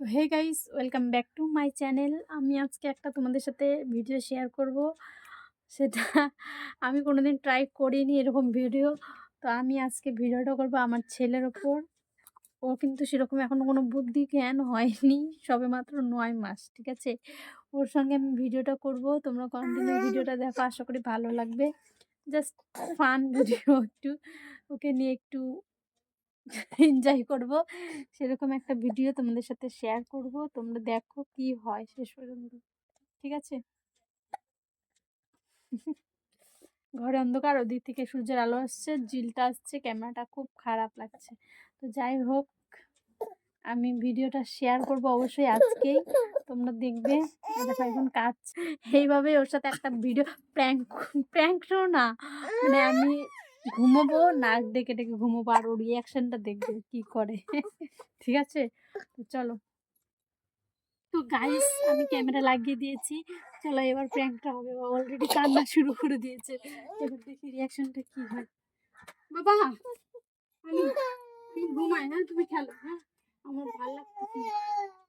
তো hey guys welcome back to my channel আমি আজকে একটা তোমাদের সাথে ভিডিও শেয়ার করব। সেটা আমি কোনোদিন ট্রাই করিনি এরকম ভিডিও তো আমি আজকে ভিডিওটা করব আমার ছেলের ওপর। ও কিন্তু সেরকম এখনও কোনো বুদ্ধি, জ্ঞান হয়নি। সবে মাত্র নয় মাস, ঠিক আছে? ওর সঙ্গে আমি ভিডিওটা করব। তোমরা কন্টিনিউ ভিডিওটা দেখো, আশা করি ভালো লাগবে। জাস্ট ফান ভিডিও একটু। ওকে নিয়ে একটু এনজয় করব। সেরকম একটা ভিডিও তোমাদের সাথে শেয়ার করব। তোমরা দেখো কি হয় শেষ পর্যন্ত। ঠিক আছে? ঘরে অন্ধকার, ওদিক থেকে সূর্যের আলো আসছে, জিলটা আসছে, ক্যামেরাটা খুব খারাপ লাগছে। তো যাই হোক, আমি ভিডিওটা শেয়ার করব অবশ্যই আজকেই। তোমরা দেখবে দেখো এখন কাজ। এইভাবে ওর সাথে একটা ভিডিও প্র্যাঙ্ক প্র্যাঙ্কও না। মানে আমি ঘুমোবো, নাক ডেকে ডেকে ঘুমোবো আর ওর রিয়াকশনটা দেখবে কি করে। ঠিক আছে? তো চলো। তো গাইস আমি ক্যামেরা লাগিয়ে দিয়েছি। চলো এবার প্র্যাঙ্কটা হবে। অলরেডি কান্না শুরু করে দিয়েছে। এবার দেখি রিয়াকশনটা কি হয়। বাবা, আমি আমি ঘুমাই হ্যাঁ তুমি খেলো হ্যাঁ। আমার ভালো লাগতেছে না।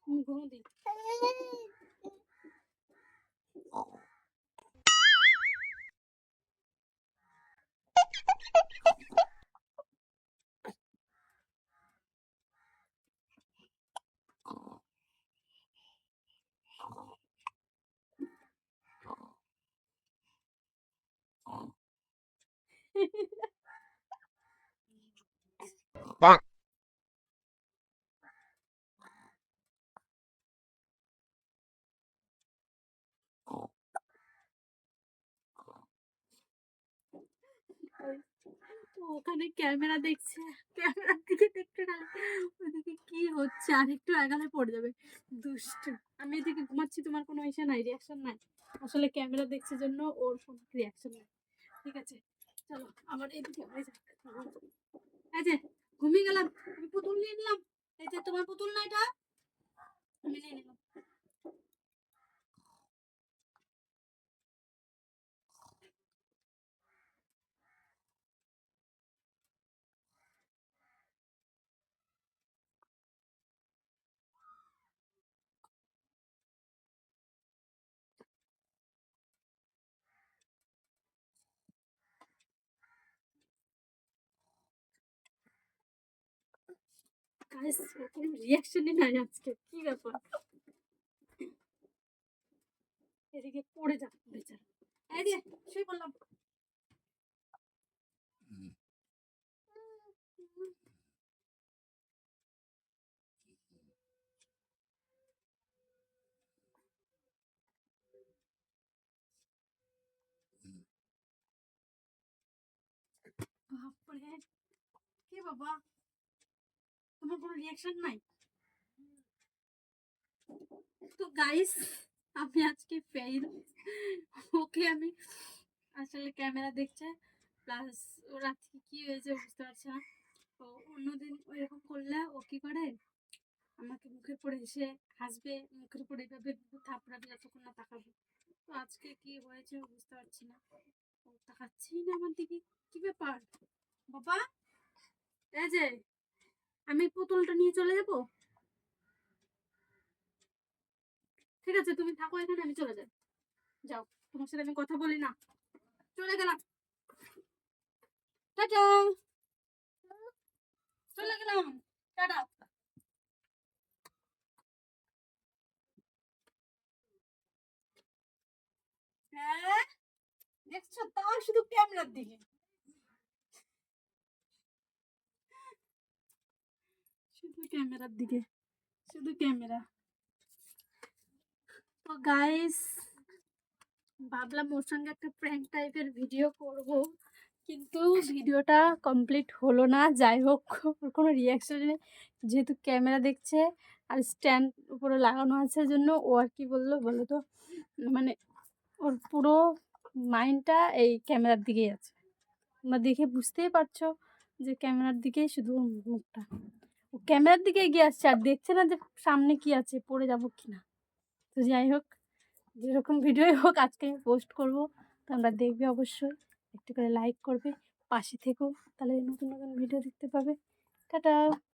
তুমি ঘুমো দিই Bonk. ওখানে ক্যামেরা দেখছে ক্যামেরার দিকে দেখতে গেলে ওইদিকে কি হচ্ছে? আর একটু আগালে পড়ে যাবে। দুষ্ট। আমি এদিকে ঘুমাচ্ছি, তোমার কোনো ইসে নাই রিয়াকশন নাই। আসলে ক্যামেরা দেখছে জন্য ওর কোনো রিয়াকশন নাই। ঠিক আছে? চলো আবার এদিকে এই যে, ঘুমিয়ে গেলাম আমি পুতুল নিয়ে নিলাম। এই যে তোমার পুতুল না এটা? আমি নিয়ে গাইস কোনো রিয়াকশনই নাই আজকে। কি ব্যাপার? এদিকে পড়ে যা বেচারা। এই যে শুয়ে পড়লাম। বাপরে কি বাবা? তোমার কোনো রিয়াকশন নাই? তো গাইস আমি আজকে ফেল ওকে আমি আসলে ক্যামেরা দেখছে প্লাস ওর আজকে কি হয়েছে বুঝতে পারছি না। তো অন্যদিন এরকম করলে ও কি করে? আমাকে মুখের পরে এসে হাসবে, মুখের পরে এভাবে থাপড়াবে যতক্ষণ না তাকাবে। তো আজকে কি হয়েছে বুঝতে পারছি না। ও তাকাচ্ছি না আমার দিকে, কি ব্যাপার? বাবা! এই যে আমি পুতুলটা নিয়ে চলে যাব? ঠিক আছে, তুমি থাকো এখানে, আমি চলে যাই। যাও, তোমার সাথে আমি কথা বলি না। চলে গেলাম। টাটা। চলে গেলাম। টাটা। হ্যাঁ? দেখছ তাও শুধু ক্যামেরার দিকে। শুধু ক্যামেরার দিকে, শুধু ক্যামেরা। তো গাইস ভাবলাম ওর সঙ্গে একটা প্র্যাঙ্ক টাইপের ভিডিও করব, কিন্তু ভিডিওটা কমপ্লিট হলো না। যাই হোক, ওর কোনো রিয়াকশন যেহেতু ক্যামেরা দেখছে আর স্ট্যান্ড উপরে লাগানো আছে জন্য ও আর কি বলল বলো তো মানে ওর পুরো মাইন্ডটা এই ক্যামেরার দিকেই আছে। তোমরা দেখে বুঝতেই পারছ যে ক্যামেরার দিকেই শুধু মুখটা। ক্যামেরার দিকে এগিয়ে আসছে আর দেখছে না যে সামনে কি আছে, পড়ে যাব কি না তো যাই হোক, যেরকম ভিডিওই হোক, আজকে আমি পোস্ট করব। তোমরা দেখবে অবশ্যই, একটু করে লাইক করবে, পাশে থেকেও তাহলে নতুন নতুন ভিডিও দেখতে পাবে। টাটা!